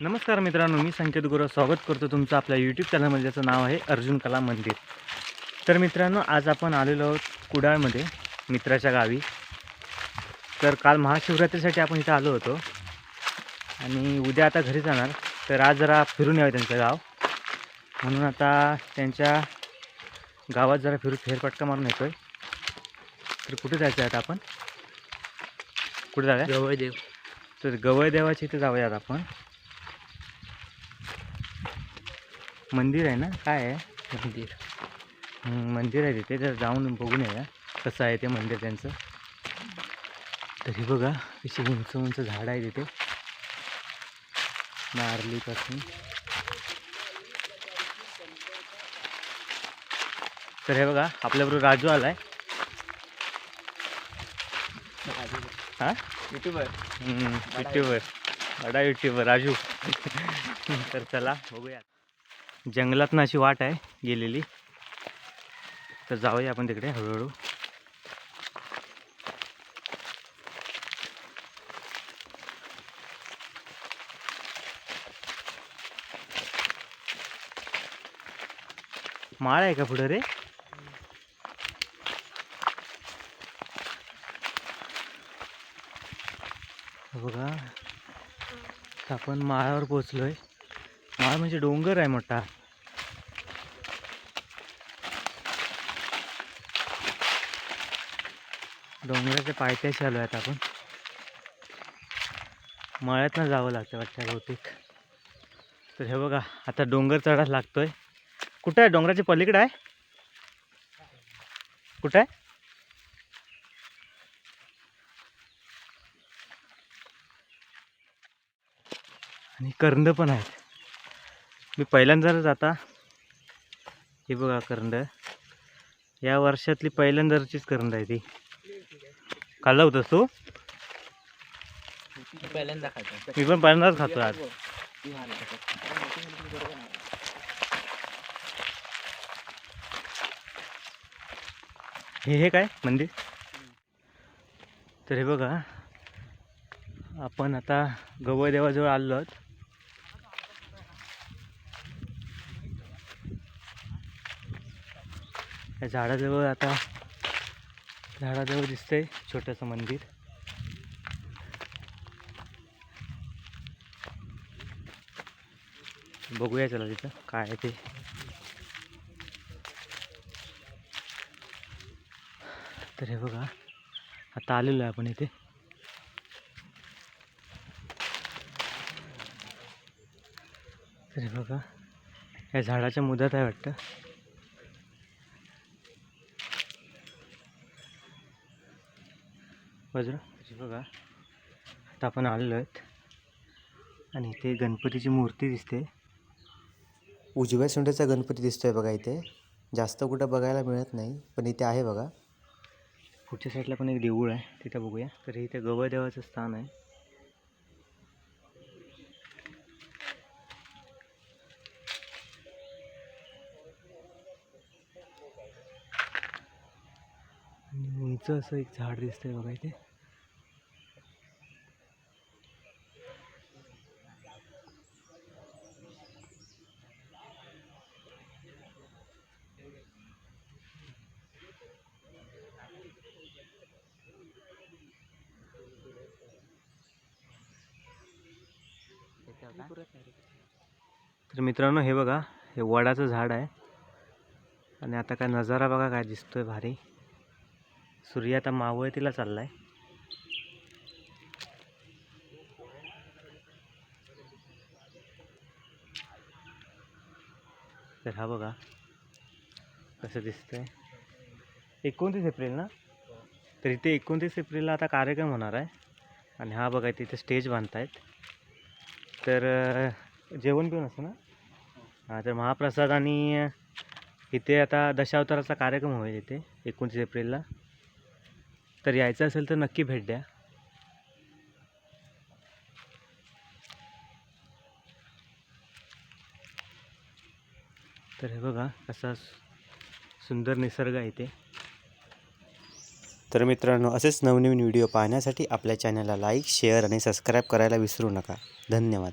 नमस्कार मित्रांनो मी संकेत गुरव स्वागत करतो तुमचं आपल्या यूट्यूब चॅनलमध्ये ज्याचं नाव आहे अर्जुन कला मंदिर. तर मित्रांनो आज आपण आलेलो आहोत कुडाळमध्ये मित्राच्या गावी. तर काल महाशिवरात्रीसाठी आपण इथं आलो होतो. आणि उद्या आता घरी जाणार. तर आज जरा फिरून यावं त्यांचं गाव. म्हणून आता त्यांच्या गावात जरा फिरू फेरफटका मारून येतोय. तर कुठे जायचं आहे आता आपण? कुठे जाऊया? जवळ देव तर गवळ देवाच्या इथे जाऊयात आपण. मंदिर आहे ना? काय आहे? मंदिर. मंदिर आहे तिथे. तर जाऊन बघून येऊया. कसं आहे ते मंदिर त्यांचं. तरी बघा कशी उंच उंच झाड आहे तिथे. नारलीपासून तर हे बघा आपल्याबरोबर राजू आलाय. हा? युट्यूबर. युट्यूबर. बडा युट्यूबर राजू. तर चला बघूया जंगलातनं अशी वाट आहे गेलेली. तर जाऊया आपण तिकडे हळूहळू. माळ आहे का पुढं रे? बघा आपण माळावर पोचलोय माळ म्हणजे डोंगर आहे मोठा. डोंगराच्या पायथ्याशी आलो आहेत आपण. मळ्यातनं जावं लागतं वाटतं बहुतेक. तर हे बघा आता डोंगर चढायला लागतोय. कुठं आहे? डोंगराच्या पलीकडे आहे? कुठं आहे? आणि करंद पण आहेत. मी पहिल्यांदाच आता हे बघा करंद या वर्षातली पहिल्यांदाचीच करंद आहे ती. खाल्लं होतंस तू? पहिल्यांदा खातो. मी पण पहिल्यांदाच खातो आज. हे हे काय? मंदिर? तर हे बघा आपण आता गवळ देवाजवळ आलो आहोत. या झाडाजवळ आता झाडाजवळ दिसतंय छोटंसं मंदिर. बघूया चला तिथं काय आहे ते. तर हे बघा आता आलेलो आहे आपण इथे. तर हे बघा या झाडाच्या मुदत आहे वाटतं. बाजूला. बघा. आता आपण आलेलो आहेत. आणि इथे गणपतीची मूर्ती दिसते. उजव्या सोंडेचा गणपती दिसतोय बघा इथे. जास्त कुठं बघायला मिळत नाही पण इथे आहे बघा. पुढच्या साईडला पण एक देऊळ आहे. तिथं बघूया. तर इथे गवळ देवाचं स्थान आहे. आणि उंच असं एक झाड दिसतंय बघा इथे. तर मित्रांनो हे बघा हे वडाचं झाड आहे. आणि आता काय नजारा बघा काय दिसतोय भारी. सूर्य आता मावळतीला चाललाय. तर हा बघा कसं दिसतंय. एकोणतीस एप्रिल ना? तर इथे एकोणतीस एप्रिलला आता कार्यक्रम होणार आहे. आणि हा बघा तिथे स्टेज बांधतायत. तर जेवण पिऊन असतं ना? हां तर महाप्रसाद आणि इथे आता दशावताराचा कार्यक्रम होईल इथे एकोणतीस एप्रिलला. तर यायचं असेल तर नक्की भेट द्या. तर हे बघा कसा सुंदर निसर्ग आहे इथे. तर मित्रांनो असेच नवनवीन व्हिडिओ पाहण्यासाठी आपल्या चॅनलला लाईक शेअर आणि सबस्क्राईब करायला विसरू नका. धन्यवाद.